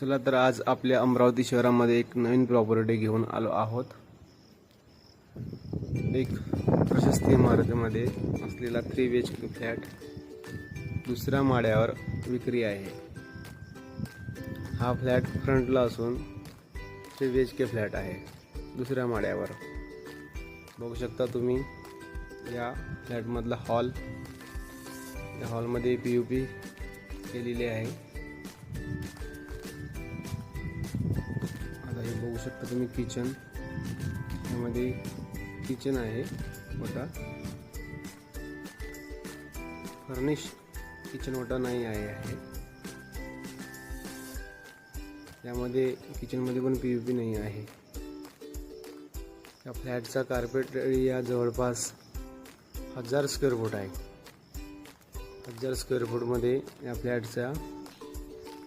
चला तर आज आपल्या अमरावती शहरामध्ये एक नवीन प्रॉपर्टी घेऊन आलो आहोत. एक प्रशस्ती इमारतीमध्ये असलेला three B H K flat दुसऱ्या माळ्यावर विक्री आहे. हा फ्लॅट फ्रंटला असून three B H K flat आहे. दुसऱ्या माळ्यावर बघू शकता तुम्ही या फ्लॅटमधला हॉल या हॉलमध्ये पी यू पी केलेली आहे. हे बघू शकता तुम्ही किचन यामध्ये किचन आहे मोठा फर्निश किचन मोठा नाही आहे आहे. यामध्ये किचनमध्ये पण पी यू पी नाही आहे. या फ्लॅटचा कार्पेट एरिया जवळपास हजार स्क्वेअर फूट आहे. हजार स्क्वेअर फूटमध्ये या फ्लॅटचा